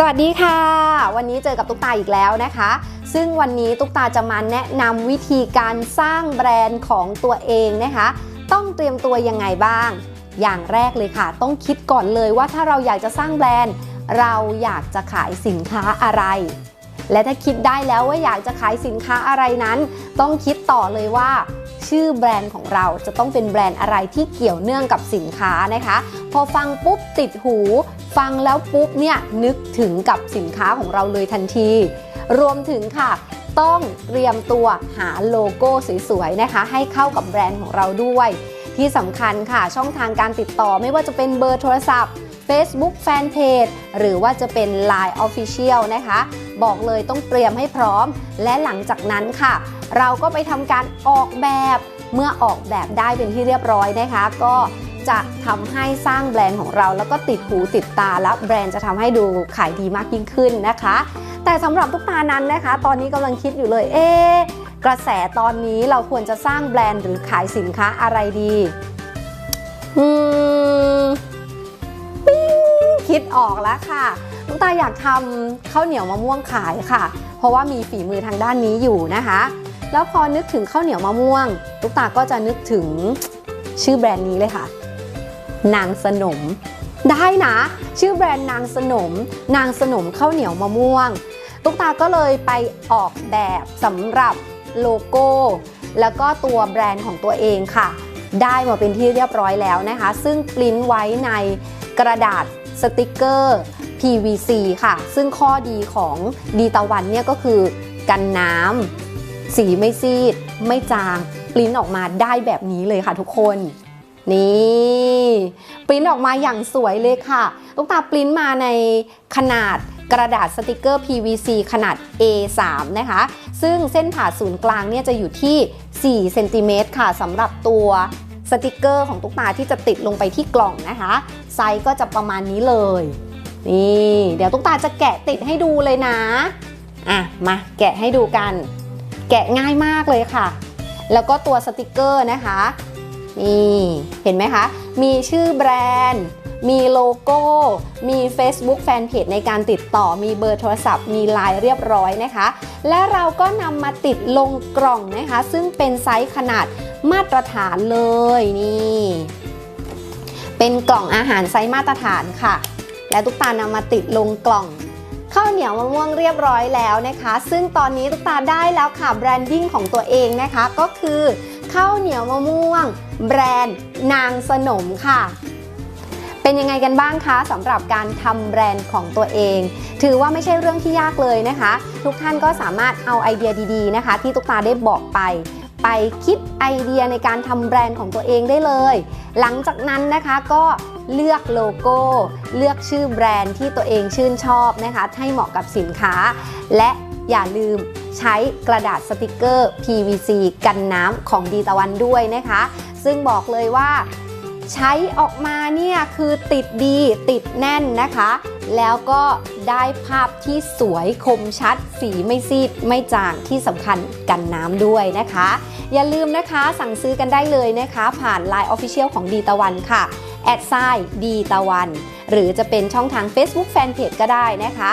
สวัสดีค่ะ วันนี้เจอกับตุ๊กตาอีกแล้วนะคะ ซึ่งวันนี้ตุ๊กตาจะมาแนะนำวิธีการสร้างแบรนด์ของตัวเองนะคะ ต้องเตรียมตัวยังไงบ้าง อย่างแรกเลยค่ะ ต้องคิดก่อนเลยว่าถ้าเราอยากจะสร้างแบรนด์ เราอยากจะขายสินค้าอะไร และถ้าคิดได้แล้วว่าอยากจะขายสินค้าอะไรนั้น ต้องคิดต่อเลยว่าชื่อแบรนด์ของเราจะต้องเป็นแบรนด์อะไรที่เกี่ยวเนื่องกับสินค้านะคะ พอฟังปุ๊บติดหู ฟังแล้วปุ๊บเนี่ยนึกถึงกับสินค้าของเราเลยทันที รวมถึงค่ะ ต้องเตรียมตัวหาโลโก้สวยๆนะคะ ให้เข้ากับแบรนด์ของเราด้วย ที่สำคัญค่ะช่องทางการติดต่อไม่ว่าจะเป็นเบอร์โทรศัพท์ Facebook Fanpage หรือว่าจะเป็น Line Official นะคะ บอกเลยต้องเตรียมให้พร้อม และหลังจากนั้นค่ะ เราก็ไปทำการออกแบบเมื่อออกแบบได้เป็นที่เรียบร้อยนะคะ ก็ จะทำให้สร้างแบรนด์ของเรา แล้วก็ติดหูติดตาแล้วแบรนด์จะทำให้ดูขายดีมากยิ่งขึ้นนะคะ แต่สำหรับทุกตานั้นนะคะ ตอนนี้กำลังคิดอยู่เลยเอ๊กระแสตอนนี้เราควรจะสร้างแบรนด์หรือขายสินค้าอะไรดีอืมปิ้งคิดออกแล้วค่ะลุงตาอยากทำข้าวเหนียวมะม่วงขายค่ะ เพราะว่ามีฝีมือทางด้านนี้อยู่นะคะ แล้วพอนึกถึงข้าวเหนียวมะม่วงตุ๊กตาก็จะนึกถึงชื่อแบรนด์นี้เลยค่ะ นางสนม ได้นะ ชื่อแบรนด์นางสนม นางสนมข้าวเหนียวมะม่วง ตุ๊กตาก็เลยไปออกแบบสำหรับโลโก้ แล้วก็ตัวแบรนด์ของตัวเองค่ะ ได้มาเป็นที่เรียบร้อยแล้วนะคะ ซึ่งปริ้นไว้ในกระดาษสติกเกอร์ PVC ค่ะ ซึ่งข้อดีของดีตะวันเนี่ยก็คือกันน้ำสีไม่ซีด ไม่จางปริ้นออกมาได้แบบนี้เลยค่ะทุกคน นี่ปริ้นออกมาอย่างสวยเลยค่ะ ตุ๊กตาปริ้นมาในขนาดกระดาษสติกเกอร์ PVC ขนาด A3 นะคะ ซึ่งเส้นผ่าศูนย์กลางเนี่ยจะอยู่ที่ 4 เซนติเมตรค่ะสำหรับตัวสติกเกอร์ของตุ๊กตาที่จะติดลงไปที่กล่องนะคะ ไซส์ก็จะประมาณนี้เลย นี่ เดี๋ยวตุ๊กตาจะแกะติดให้ดูเลยนะ อะ มาแกะให้ดูกัน แกะง่ายมากเลยค่ะ แล้วก็ตัวสติกเกอร์นะคะ นี่เห็นไหมคะ มีชื่อแบรนด์ มีโลโก้ มี Facebook Fanpage ในการติดต่อ มีเบอร์โทรศัพท์ มีไลน์เรียบร้อยนะคะ และเราก็นำมาติดลงกล่องนะคะ ซึ่งเป็นไซส์ขนาดมาตรฐานเลยนี่เป็นกล่องอาหารไซส์มาตรฐานค่ะ และตุ๊กตานำมาติดลงกล่องข้าวเหนียวมะม่วงเรียบร้อยแล้วนะคะ ซึ่งตอนนี้ตุ๊กตาได้แล้วค่ะแบรนดิ้งของตัวเองนะคะก็คือ ข้าวเหนียวมะม่วง แบรนด์นางสนมค่ะ เป็นยังไงกันบ้างคะสำหรับการทำแบรนด์ของตัวเอง ถือว่าไม่ใช่เรื่องที่ยากเลยนะคะ ทุกท่านก็สามารถเอาไอเดียดีๆนะคะ ที่ตุ๊กตาได้บอกไปไปคิดไอเดียในการทำแบรนด์ของตัวเองได้เลย หลังจากนั้นนะคะก็เลือกโลโก้ เลือกชื่อแบรนด์ที่ตัวเองชื่นชอบนะคะ ให้เหมาะกับสินค้า และ อย่าลืมใช้กระดาษสติกเกอร์ PVC กันน้ำของดีตะวันด้วยนะคะ ซึ่งบอกเลยว่าใช้ออกมาเนี่ยคือติดดีติดแน่นนะคะ แล้วก็ได้ภาพที่สวยคมชัด สีไม่ซีดไม่จางที่สำคัญกันน้ำด้วยนะคะ อย่าลืมนะคะสั่งซื้อกันได้เลยนะคะ ผ่าน Line Official ของดีตะวันค่ะแอดไซดีตะวัน หรือจะเป็นช่องทาง Facebook Fanpage ก็ได้นะคะ